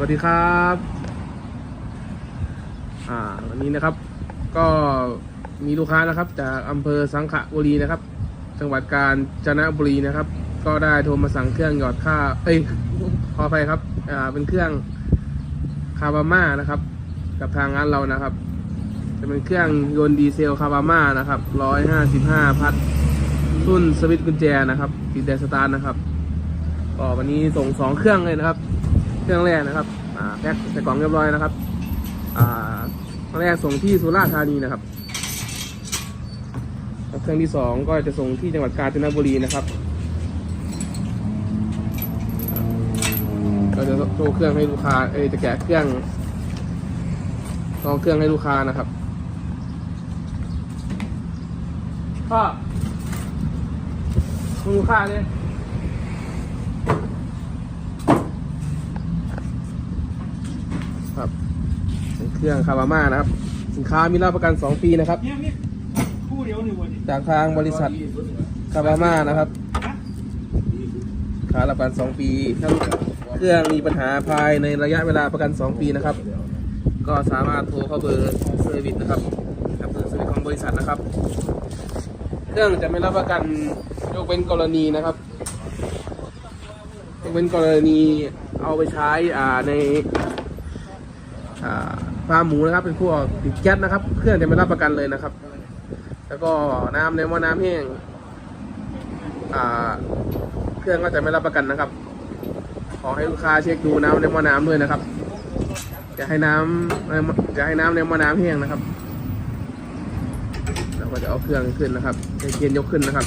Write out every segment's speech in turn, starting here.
วัสดีครับอ่าวันนี้นะครับ ก็มีลูกค้านะครับ จากอำเภอสังขบุรีนะครับ จังหวัดกาญจนบุรีนะครับ ก็ได้โทรมาสั่งเครื่องหยอดค่าเอ้ยขออภัยครับอ่าเป็นเครื่องคาบาม่านะครับ กับทางร้านเรานะครับ จะเป็นเครื่องยนต์ดีเซลคาบาม่านะครับร้อยห้าสิบห้าพัดรุ่นสวิตช์กุญแจนะครับติดแต่สตาร์ทนะครับก็วันนี้ส่งสองเครื่องเลยนะครับ เครื่องแรกนะครับอ่าแพ็คใส่กล่องเรียบร้อยนะครับอ่าเครื่องแรกส่งที่สุราษฎร์ธานีนะครับเครื่องที่สองก็จะส่งที่จังหวัดกาญจนบุรีนะครับก็จะโชว์เครื่องให้ลูกค้าเอจะแกะเครื่องลองเครื่องให้ลูกค้านะครับพ่อลูกค้าเนี่ย ครับ เครื่องคาบาม่านะครับ สินค้ามีรับประกัน 2 ปีนะครับ เนี่ยนี่คู่เดียวนี่วันนี้จากทางบริษัทคาบาม่านะครับค้ารับประกัน 2 ปีถ้าเครื่องมีปัญหาภายในระยะเวลาประกัน 2 ปีนะครับ ก็สามารถโทรเข้าเบอร์เซอร์วิสนะครับกับเบอร์เซอร์วิสของบริษัทนะครับ เครื่องจะไม่รับประกันยกเว้นกรณีนะครับยกเว้นกรณีเอาไปใช้อ่าใน อ่า ฟาร์มหมูนะครับ เป็นพวกติดแก๊สนะครับ เครื่องจะไม่รับประกันเลยนะครับ แล้วก็น้ำในหม้อน้ำแห้งอ่าเครื่องก็จะไม่รับประกันนะครับ ขอให้ลูกค้าเช็คดูน้ำในหม้อน้ำด้วยนะครับอย่าให้น้ำอย่าให้น้ำในหม้อน้ำแห้งนะครับเราก็จะเอาเครื่องขึ้นนะครับใจเย็นยกขึ้นนะครับ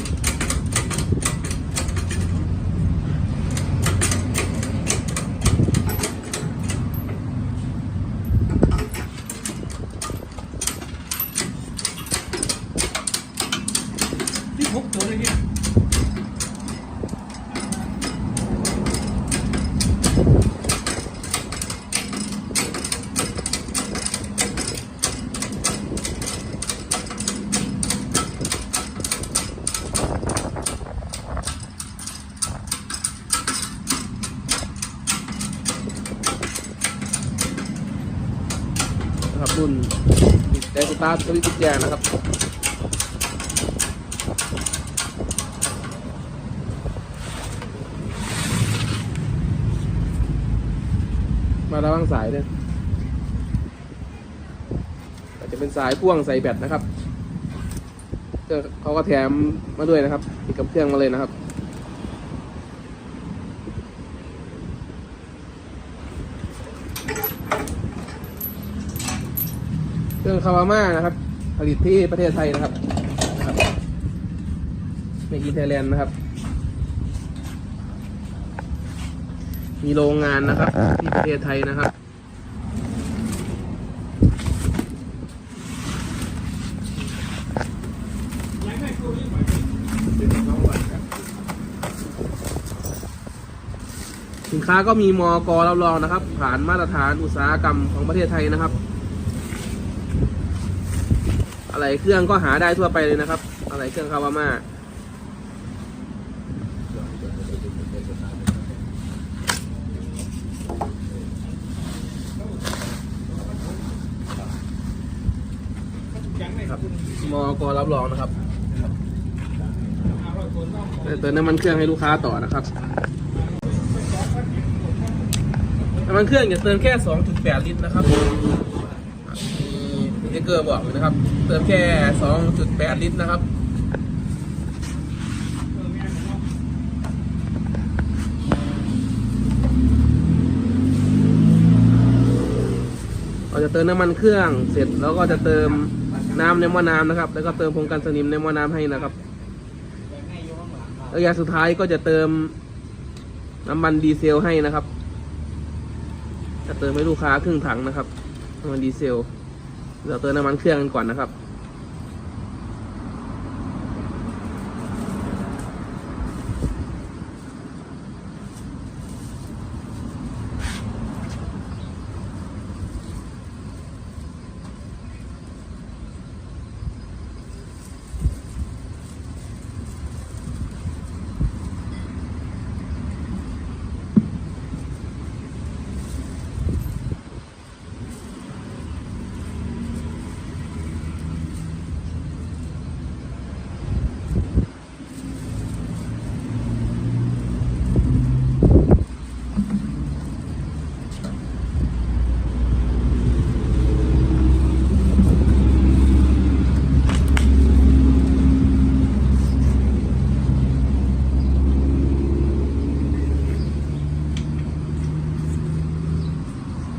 นะครับรุ่นแดสตาร์สวิตช์แจงนะครับมาระวังสายด้วยอาจจะเป็นสายพ่วงใส่แบตนะครับก็เขาก็แถมมาด้วยนะครับติดกับเครื่องมาเลยนะครับ รื่องคาวาม่านะครับ ผลิตที่ประเทศไทยนะครับนะครับในอินเทอร์แลนด์นะครับ มีโรงงานนะครับ ที่ประเทศไทยนะครับสินค้าก็มีมอกรับรองนะครับ ผ่านมาตรฐานอุตสาหกรรมของประเทศไทยนะครับ อะไรเครื่องก็หาได้ทั่วไปเลยนะครับ อะไรเครื่องคาวาม่าครับมอกรับรองนะครับเติมน้ำมันเครื่องให้ลูกค้าต่อนะครับน้ำมันเครื่องอย่าเติมแค่ 2.8 ลิตรนะครับ ติ๊กเกอร์บอกเลยนะครับ เติมแค่ 2.8 ลิตรนะครับเราจะเติมน้ำมันเครื่องเสร็จแล้วก็จะเติมน้ำในหม้อน้ำนะครับ แล้วก็เติมผงกันสนิมในหม้อน้ำให้นะครับระยะสุดท้ายก็จะเติมน้ำมันดีเซลให้นะครับ จะเติมให้ลูกค้าครึ่งถังนะครับน้ำมันดีเซล เราเติมน้ำมันเครื่องกันก่อนนะครับ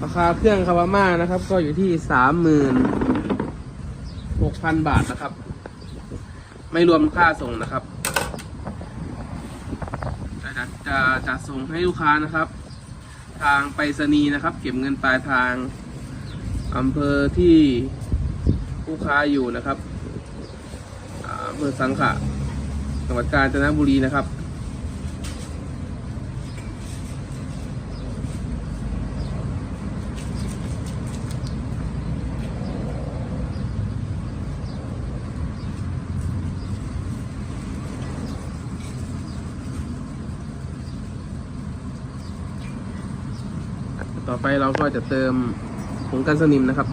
ราคาเครื่องคาวาม่านะครับ ก็อยู่ที่สามหมื่นหกพันบาทนะครับ ไม่รวมค่าส่งนะครับจะจะจะส่งให้ลูกค้านะครับ ทางไปรษณีย์นะครับ เก็บเงินปลายทางอำเภอที่ลูกค้าอยู่นะครับอำเภอสังขะจังหวัดกาญจนบุรีนะครับ ต่อไปเราก็จะเติมผงกันสนิมนะครับ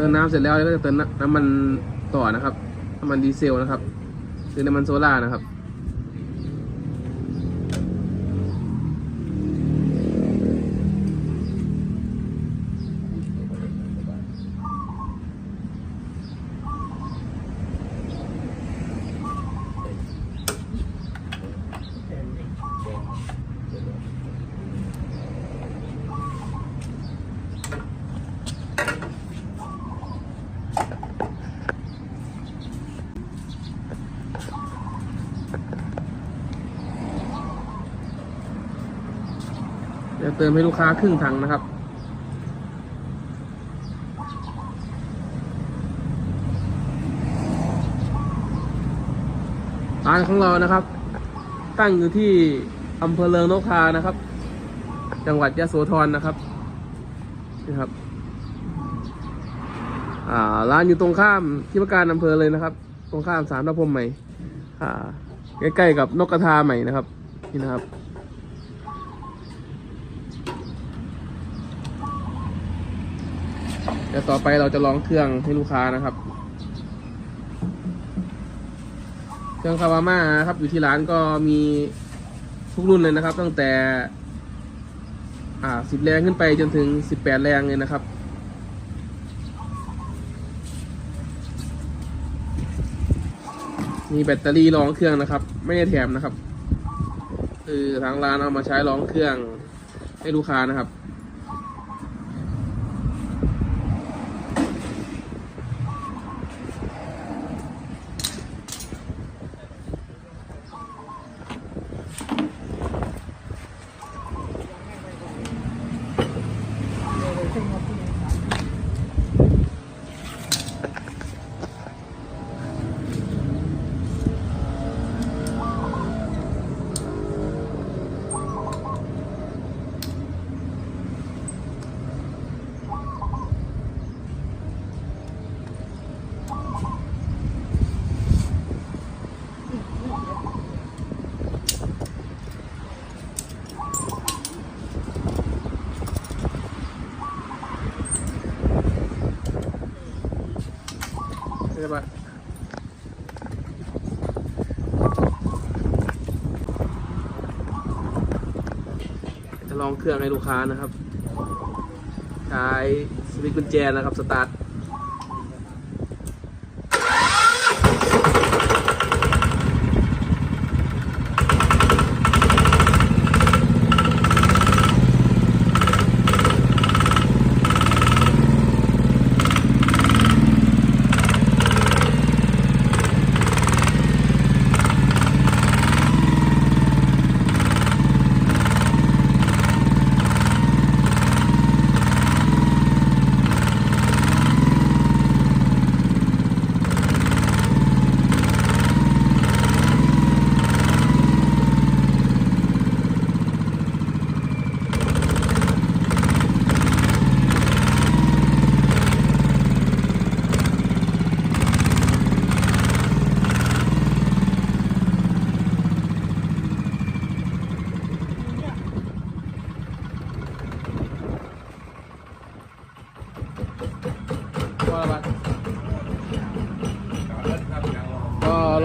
ติมน้ำเสร็จแล้วก็จะเติมน้ำน้ำมันต่อนะครับน้ำมันดีเซลนะครับหรือน้ำมันโซล่านะครับ เติมให้ลูกค้าครึ่งถังนะครับ ร้านของเรานะครับ ตั้งอยู่ที่อำเภอเลิงนกทานะครับ จังหวัดยะโสธรนะครับนี่ครับร้านอยู่ตรงข้ามที่ว่าการอำเภอเลยนะครับ ตรงข้ามสามพระพรมใหม่ใกล้ๆกับนกกระทาใหม่นะครับ นี่นะครับ เดี๋ยวต่อไปเราจะลองเครื่องให้ลูกค้านะครับ เครื่องคาวาม่าครับอยู่ที่ร้านก็มีทุกรุ่นเลยนะครับ ตั้งแต่ อ่าสิบแรงขึ้นไปจนถึงสิบแปดแรงเลยนะครับมีแบตเตอรี่รองเครื่องนะครับ ไม่ได้แถมนะครับ คือทางร้านเอามาใช้รองเครื่องให้ลูกค้านะครับ ลองเครื่องให้ลูกค้านะครับ ใช้สวิตช์กุญแจนะครับสตาร์ท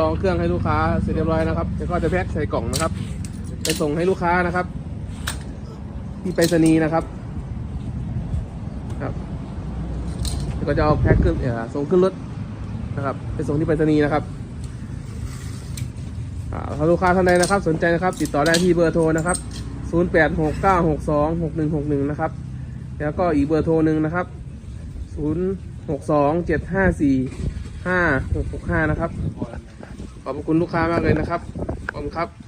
องเครื่องให้ลูกค้าเสร็จเรียบร้อยนะครับแล้วก็จะแพ็คใส่กล่องนะครับ ไปส่งให้ลูกค้านะครับ ที่ไปรษณีย์นะครับ ครับแล้วก็จะเอาแพ็คขึ้นเอ่อส่งขึ้นรถนะครับ ไปส่งที่ไปรษณีย์นะครับอ่าถ้าลูกค้าท่านใดนะครับ สนใจนะครับ ติดต่อได้ที่เบอร์โทรนะครับ 0869626161 นะครับ แล้วก็อีกเบอร์โทรหนึ่งนะครับ 0627545665 นะครับ ขอบคุณลูกค้ามากเลยนะครับขอบคุณครับ